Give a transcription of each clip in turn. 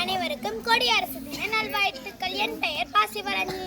அனைவருக்கும் கொடியரசு தின நல்வாழ்த்துக்கள். என் பெயர் பாசிவரணி.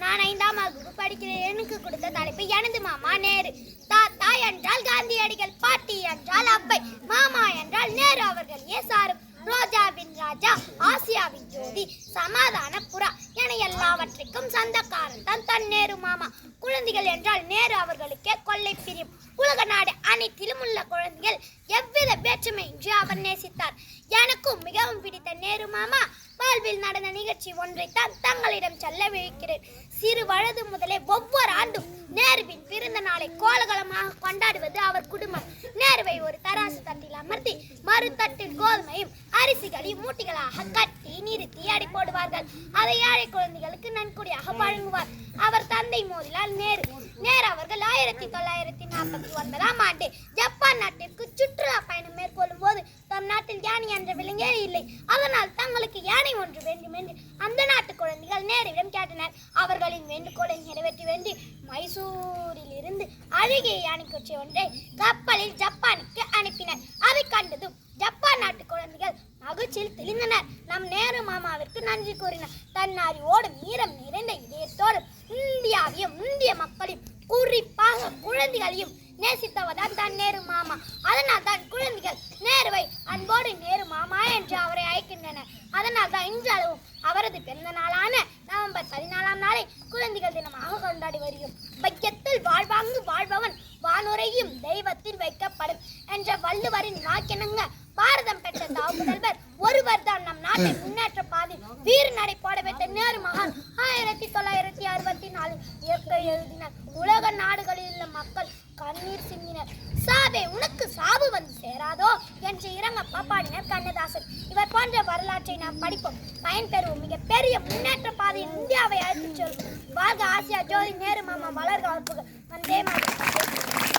நான் ஐந்தாம் வகுப்பு படிக்கிறேன். எனக்கு கொடுத்த தலைப்பு எனது மாமா நேரு. தாத்தா என்றால் காந்தியடிகள் பாட்டி என்றால் அப்பை மாமா என்றால் நேரு அவர்கள் ஏ சாரும் ரோஜாவின் ராஜா ஆசியாவின் ஜோதி சமாதான புறா என எல்லாவற்றிற்கும் சொந்தக்காரன் தான் தன் நேரு மாமா. குழந்தைகள் என்றால் நேரு அவர்களுக்கே கொள்ளை பிரியும். உலக நாடு அனைத்திலும் உள்ள குழந்தைகள் எவ்வித வேற்றுமையின்றி அவர் நேசித்தார். எனக்கும் மிகவும் பிடித்த நேரு மாமா வாழ்வில் நடந்த நிகழ்ச்சி ஒன்றைத்தான் தங்களிடம் சொல்ல விழிக்கிறேன். சிறு வயது முதலே ஒவ்வொரு ஆண்டும் நேருவின் பிறந்த நாளை கோலகலமாக கொண்டாடுவது அவர் குடும்பம். நேருவை ஒரு தராசு தட்டில் அமர்த்தி மறு தட்டில் கோதுமையும் அரிசிகளையும் மூட்டிகளாக கட்டி நிறுத்தி அடி போடுவார்கள். அதை ஏழை குழந்தைகளுக்கு நன்கொடையாக வழங்குவார். அவர் தந்தை மோதிலால் நேரு. நேரு ஆயிரத்தி தொள்ளாயிரத்தி நாற்பத்தி ஒன்பதாம் ஆண்டு ஜப்பான் நாட்டிற்கு சுற்றுலா பயணம் மேற்கொள்ளும் போது தம் நாட்டில் யானை என்ற விலங்கே இல்லை. அதனால் தங்களுக்கு யானை ஒன்று வேண்டும் என்று அந்த நாட்டு குழந்தைகள் நேரிடம் கேட்டனர். அவர்களின் வேண்டுகோளை நிறைவேற்றி வேண்டி மைசூரில் இருந்து அழகிய யானை குச்சி ஒன்றை கப்பலில் ஜப்பானுக்கு அனுப்பினர். அதை கண்டதும் ஜப்பான் நாட்டு குழந்தைகள் மகிழ்ச்சியில் தெளிந்தனர் நம் நேரு மாமாவிற்கு நன்றி கூறினர். தன்னாரியோடு மீறம் நிறைந்த இதயத்தோடு இந்தியாவையும் இந்திய மக்களையும் குறிப்பாக குழந்தைகளையும் நேசித்தவர்தான் தான் நேரு மாமா. அதனால் தான் குழந்தைகள் நேருவை அன்போடு நேரு மாமா என்று அவரை அழைக்கின்றனர் அதனால் தான் இன்றளவும் அவரது பிறந்த நாளான நவம்பர் பதினாலாம் நாளை குழந்தைகள் தினமாக கொண்டாடி வருகிறோம். வைக்கத்தில் வாழ்வாங்கு வாழ்பவன் வானுரையும் தெய்வத்தில் வைக்கப்படும் என்ற வள்ளுவரின் வாக்கினங்க பாரதம் பெற்ற தாவு முதல்வர் ஒருவர் தான் நம் நாட்டை முன்னேற்ற பாதையில் வீர நடை போட வைத்த நேரு மகான். ஆயிரத்தி தொள்ளாயிரத்தி அறுபத்தி நாலு இயற்கை எழுதினார். நாடுகளில் உள்ள மக்கள் கண்ணீர் சிந்தினர். சாவே உனக்கு சாவு வந்து சேராதோ என்று இறங்க பாப்பாடினர் கண்ணதாசன். இவர் போன்ற வரலாற்றை நாம் படிப்போம். பயன்பெறுவோம் மிக பெரிய முன்னேற்ற பாதையில் இந்தியாவை அழைத்துச் செல்வோம் வாழ்க ஆசியா ஜோதி நேரு மாமா வளர்க வளர்ப்புகள் வந்தே மாதிரி